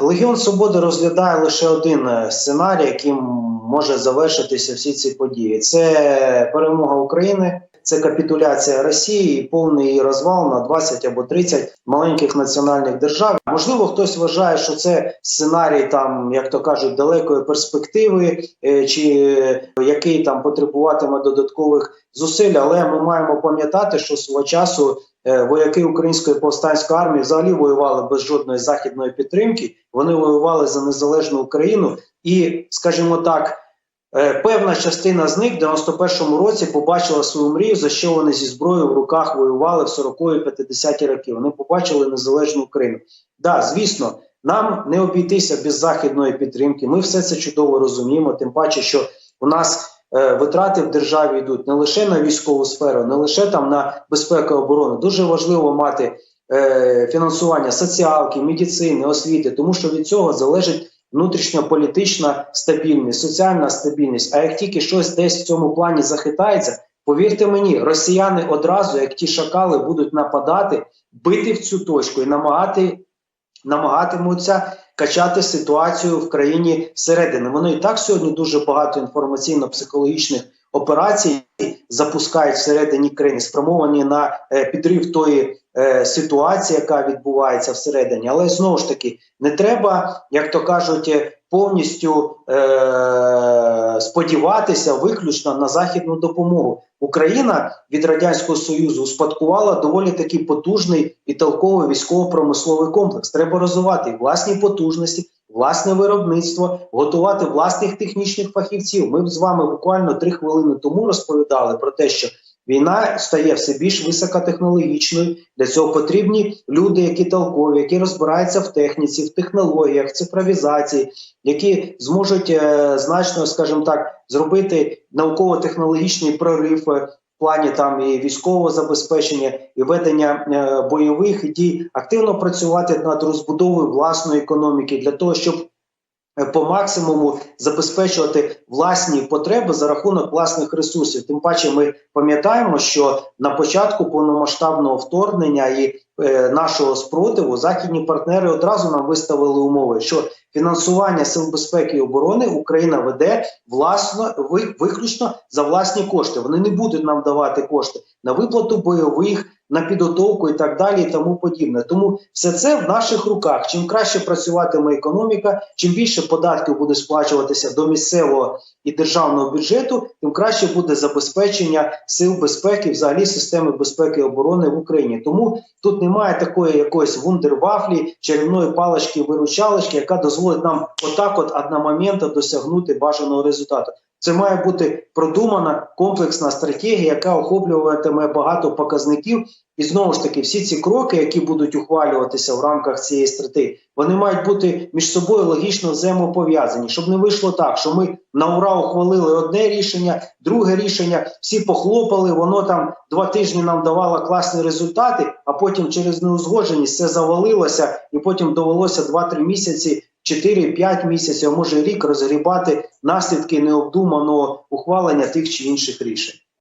Легіон Свободи розглядає лише один е, сценарій, яким може завершитися всі ці події. Це перемога України, це капітуляція Росії і повний її розвал на 20 або 30 маленьких національних держав. Можливо, хтось вважає, що це сценарій, там як то кажуть, далекої перспективи, е, чи е, який там потребуватиме додаткових зусиль. Але ми маємо пам'ятати, що свого часу вояки української повстанської армії взагалі воювали без жодної західної підтримки. Вони воювали за незалежну Україну, і, скажімо так. Е, Певна частина з них в 91-му році побачила свою мрію, за що вони зі зброєю в руках воювали в 40-50-ті роки. Вони побачили незалежну Україну. Да, звісно, нам не обійтися без західної підтримки. Ми все це чудово розуміємо. Тим паче, що у нас е, витрати в державі йдуть не лише на військову сферу, не лише там на безпеку і оборону. Дуже важливо мати е, фінансування соціалки, медицини, освіти, тому що від цього залежить внутрішньополітична стабільність, соціальна стабільність. А як тільки щось десь в цьому плані захитається, повірте мені, росіяни одразу, як ті шакали, будуть нападати, бити в цю точку і намагати, намагатимуться качати ситуацію в країні всередини. Вони і так сьогодні дуже багато інформаційно-психологічних операцій запускають всередині країни, спрямовані на е, підрив тої е, ситуації, яка відбувається всередині. Але знову ж таки не треба, як то кажуть, е, повністю е- сподіватися виключно на західну допомогу. Україна від радянського союзу успадкувала доволі таки потужний і толковий військово-промисловий комплекс. Треба розвивати власні потужності. Власне виробництво, готувати власних технічних фахівців. Ми з вами буквально три хвилини тому розповідали про те, що війна стає все більш високотехнологічною. Для цього потрібні люди, які толкові, які розбираються в техніці, в технологіях, цифровізації, які зможуть е, значно, скажімо так, зробити науково-технологічний прорив. е, в плані там і військового забезпечення і ведення е, бойових дій, активно працювати над розбудовою власної економіки для того, щоб по максимуму забезпечувати власні потреби за рахунок власних ресурсів. Тим паче, ми пам'ятаємо, що на початку повномасштабного вторгнення і е, нашого спротиву західні партнери одразу нам виставили умови, що фінансування сил безпеки і оборони Україна веде власно ви, виключно за власні кошти. Вони не будуть нам давати кошти на виплату бойових, на підготовку і так далі, і тому подібне. Тому все це в наших руках. Чим краще працюватиме економіка, чим більше податків буде сплачуватися до місцевого і державного бюджету, тим краще буде забезпечення сил безпеки, взагалі системи безпеки і оборони в Україні. Тому тут немає такої якоїсь вундервафлі, чарівної палички, виручалочки, яка дозволить нам отак, от одномоментно досягнути бажаного результату. Це має бути продумана комплексна стратегія, яка охоплюватиме багато показників. І знову ж таки, всі ці кроки, які будуть ухвалюватися в рамках цієї стратегії, вони мають бути між собою логічно взаємопов'язані, щоб не вийшло так, що ми на ура ухвалили одне рішення, друге рішення, всі похлопали, воно там два тижні нам давало класні результати, а потім через неузгодженість все завалилося, і потім довелося 2-3 місяці 4-5 місяців, а може рік розгрібати наслідки необдуманого ухвалення тих чи інших рішень.